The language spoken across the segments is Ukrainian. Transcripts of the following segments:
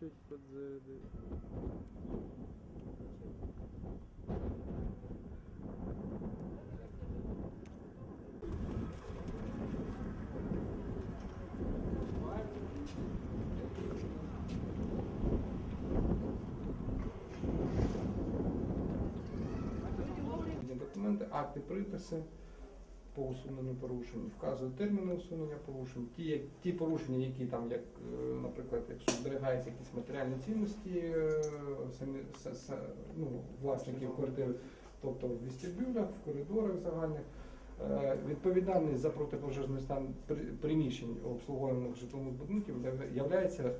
чуть подзарядив. Документи, акти, приписи по усуненню порушень, вказують терміни усунення порушень, ті, як- ті порушення, які там, як, е, наприклад, якщо зберігаються якісь матеріальні цінності е, самі, с- с- ну, власників квартир, тобто в вестибюлях, в коридорах загальних. Е, Відповідальність за протипожежний стан при- приміщень обслуговуваних житлових будинків явля- являється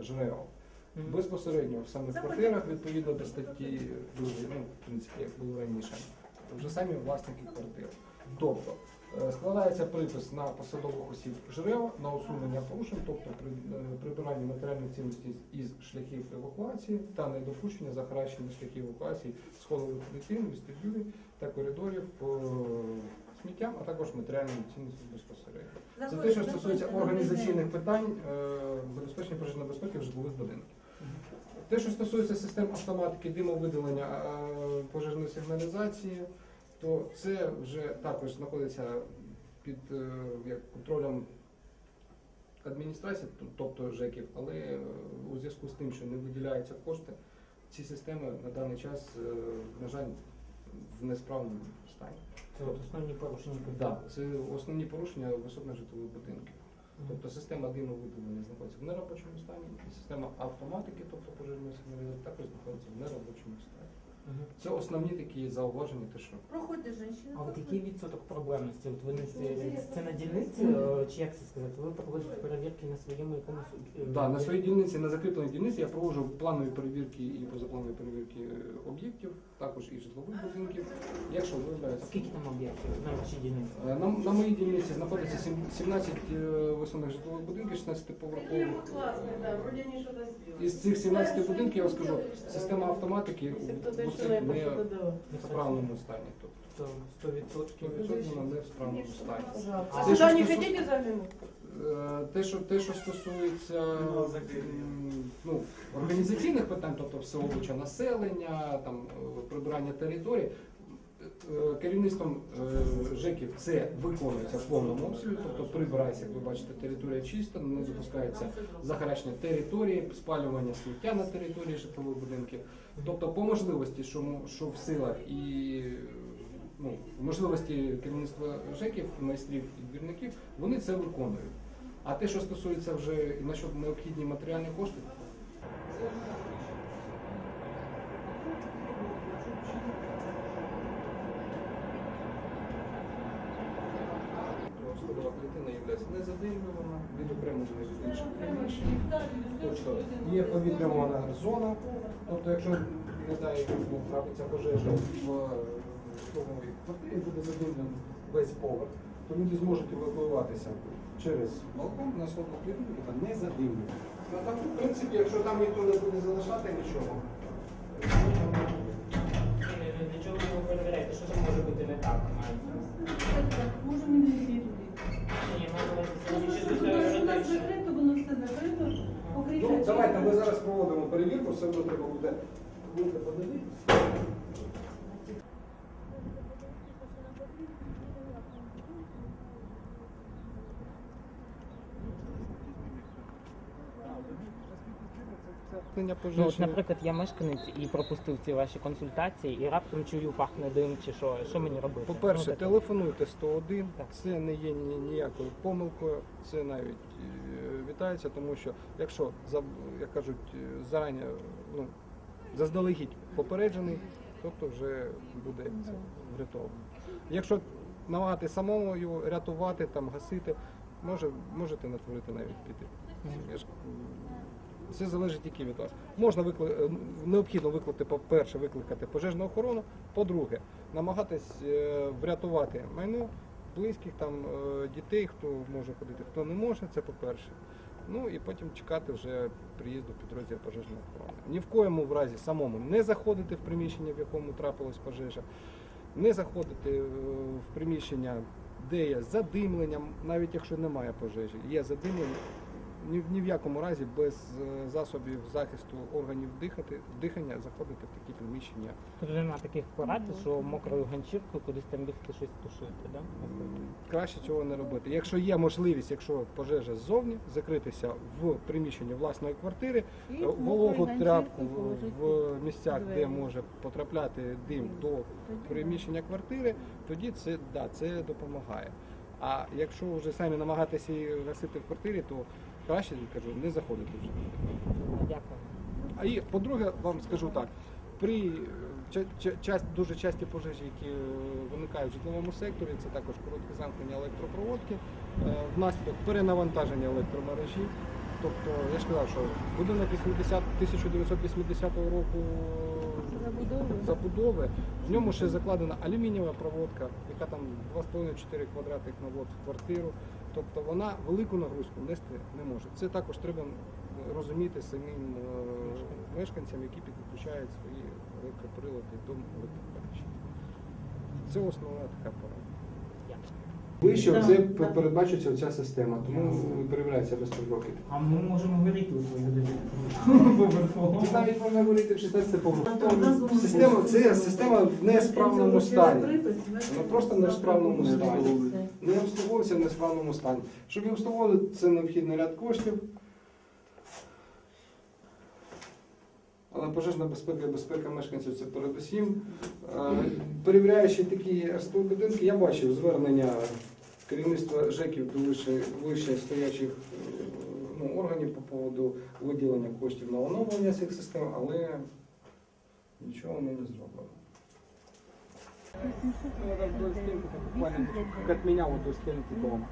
ЖРЕО. Безпосередньо в самих квартирах відповідно до статті 2, ну, в принципі, як було раніше, вже самі власники квартир. Тобто е, складається припис на посадових осіб ЖРЕО на усунення порушень, тобто при е, прибирання матеріальних цінностей із шляхів евакуації та недопущення захаращення шляхів евакуації сходових клітин, вестибюлів та коридорів е, сміттям, а також матеріальної цінності безпосередньо. Це те, що стосується організаційних питань забезпечення пожежної безпеки в житлових будинках. Те, що стосується систем автоматики димовидалення пожежної сигналізації, то це вже також знаходиться під е, як контролем адміністрації, тобто ЖЕКів, але е, у зв'язку з тим, що не виділяються кошти, ці системи на даний час, е, на жаль, в несправному стані. Це от основні порушення. Да, це основні порушення висотних житлових будинків. Тобто система димовидалення знаходиться в неробочому стані, і система автоматики, тобто пожежної сигналізації, також знаходиться в неробочому стані. Це основні такі зауваження, те, що Проходьте, жінки. А от який відсоток проблемності? От ви не це, це на дільниці, е, чи як це сказати? Ви проводите перевірки на своєму якомусь е, да, на своїй дільниці, на закріпленій дільниці я проводжу планові перевірки і позапланові перевірки е, об'єктів, також і житлових будинків. Якщо виявляється. Скільки там об'єктів на вашій дільниці? Е, На, на моїй дільниці знаходиться сім- 17 е, висотних житлових будинків, 16 поверхових. Классный, да, вроде они что-то сделали. Із цих 17 будинків я вам скажу, система автоматики в усіх не в справному стані. Тобто 100%. 100% вона не в справному стані. А те, сюда не стосу- заглянуть? Е, Те, що те, що стосується ну, організаційних питань, тобто всеобуча населення, там е, прибирання території. Е, Керівництвом е, ЖЕКів це виконується в повному обсязі, тобто прибирається, як ви бачите, територія чиста, не допускається захаращення території, спалювання сміття на території житлових будинків. Тобто, по можливості, що, що в силах і ну, можливості керівництва ЖЕКів, майстрів і двірників, вони це виконують. А те, що стосується вже на що необхідні матеріальні кошти, це Сходова клітина є незадимлювана, відокремлена від інших приміщень. Тобто є повітряна зона. Тобто, якщо не дай трапиться пожежа в е, квартирі, буде задимлений весь поверх, то люди зможуть евакуюватися через балкон на сходну клітину, яка не задимлює. Ну, там, в принципі, якщо там ніхто не буде залишати нічого, Для чого ви перевіряєте? Що там може бути не так? Може не війти туди. Ні, можна Просто ще що тут туди у нас раніше. закрито, воно все закрито, покрівля. Ну, давайте ми зараз проводимо перевірку, все одно треба буде будете подивитися. Ну, от, наприклад, я мешканець і пропустив ці ваші консультації, і раптом чую пахне дим чи що. Що мені робити? По-перше, Ну, телефонуйте 101, Так. це не є ні- ніякою помилкою, це навіть е, вітається, тому що якщо за- як кажуть, е, зарані ну, заздалегідь попереджений, тобто вже буде це врятовано. Якщо намагатися самому його рятувати, там гасити, може, можете натворити навіть піти. Це залежить тільки від вас. Можна викли... е, необхідно викликати, по-перше, викликати пожежну охорону, по-друге, намагатись е, врятувати майно близьких там е, дітей, хто може ходити, хто не може, це по-перше. Ну і потім чекати вже приїзду підрозділу пожежної охорони. Ні в коєму в разі самому не заходити в приміщення, в якому трапилась пожежа, не заходити в приміщення, де є задимлення, навіть якщо немає пожежі, є задимлення, ні, ні в якому разі без е, засобів захисту органів дихати, дихання заходити в такі приміщення. Тут нема таких порад, що мокрою ганчіркою кудись там бігти щось тушити, да? Краще цього не робити. Якщо є можливість, якщо пожежа ззовні, закритися в приміщенні власної квартири, І е, вологу тряпку в місцях, де може потрапляти дим до Тоді приміщення квартири, тоді це да, це допомагає. А якщо вже самі намагатися її гасити в квартирі, то краще кажу, не заходити вже. Дякую. А і по-друге, вам скажу так: при е, ча- ча- част- дуже часті пожежі, які е, виникають в житловому секторі, це також коротке замкнення електропроводки, е, внаслідок перенавантаження електромережі. Тобто я ж казав, що будинок 80 1980 року Забудови. в ньому ще закладена алюмінієва проводка, яка там 2,5-4 квадратних на квартиру. Тобто вона велику нагрузку нести не може. Це також треба розуміти самим е, мешканцям, які підключають свої електроприлади до електропоміщення. Це основна така порада. Вище Да, це да. передбачується ця система, тому перевіряється без роки. А ми можемо говорити у свою Тут навіть можна говорити в 16 поверху. Система це система в несправному стані. Вона просто в несправному стані. Не обслуговується в несправному стані. Щоб її обслуговувати, це необхідний ряд коштів. Але пожежна безпека і безпека мешканців це передусім. Е, Перевіряючи такі будинки, я бачив звернення керівництва ЖЕКів до вище, стоячих е, ну, органів по поводу виділення коштів на оновлення цих систем, але нічого вони не зроблено. Там до буквально як от меня вот до стінки дома.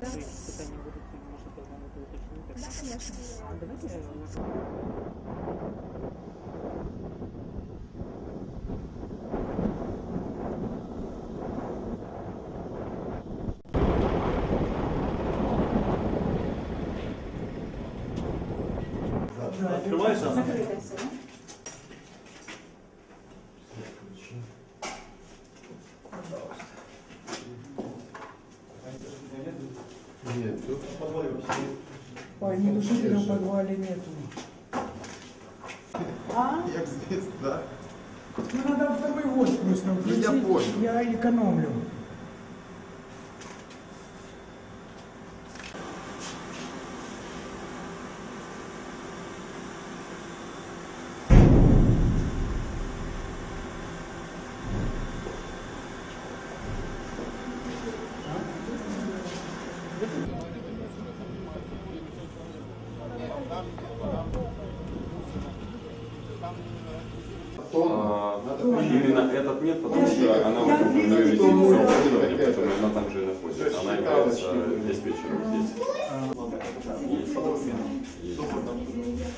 Якщо питання будуть, можете знову уточнити. Давайте е, Нет, тут В душителя в подвале нету. А? Как здесь, да? Ну надо второй год просто Ну, я понял. Я экономлю. А, Именно этот нет, потому что она Я в этом вижу, висит оборудовании, поэтому она там же и находится. Она является диспетчером здесь. Есть. Есть.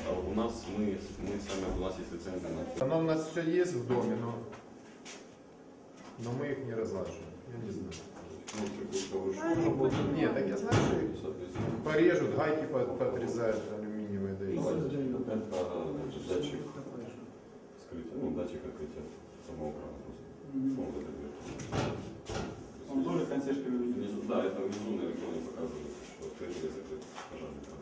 А У нас мы, мы сами, у нас есть лицензия на Оно у нас все есть в доме, но, но мы их не разлаживаем. Я не знаю. ну. Нет, так я знаю, что порежут, гайки по- поотрезают алюминиевые, да и ну, всё. это датчик ну, датчик открытия самого крана просто. Ну, вот это дверь. Он тоже консьержка Внизу, да, это внизу на электроне показывает, что открыт или закрыт пожарный кран.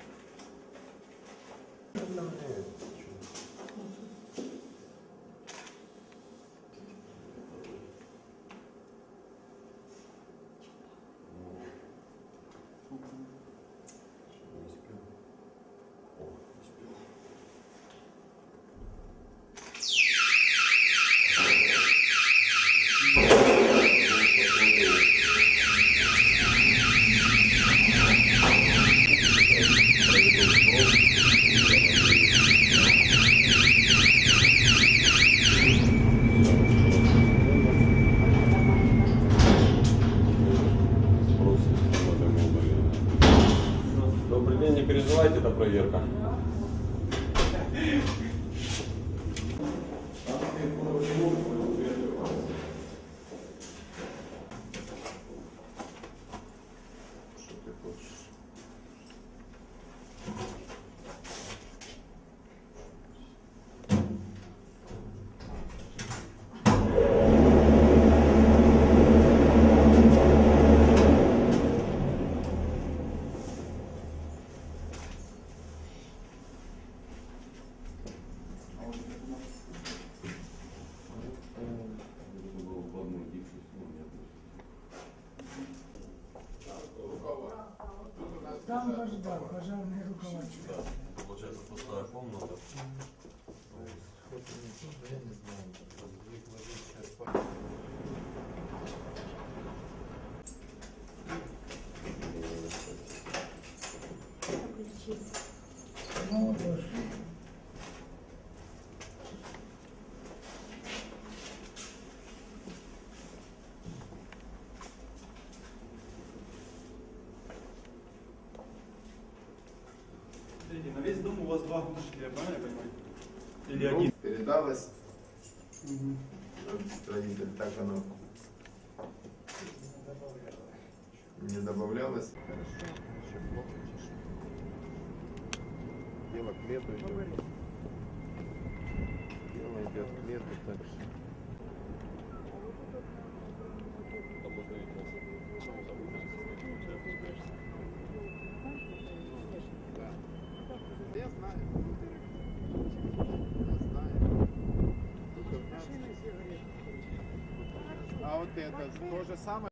Смотрите, на весь дом у вас два правильно я понимаю? Или Ну, один? передалось строитель, так оно не добавлялось. Хорошо, еще плохо чешет. Дело к лету идет. Это то же самое.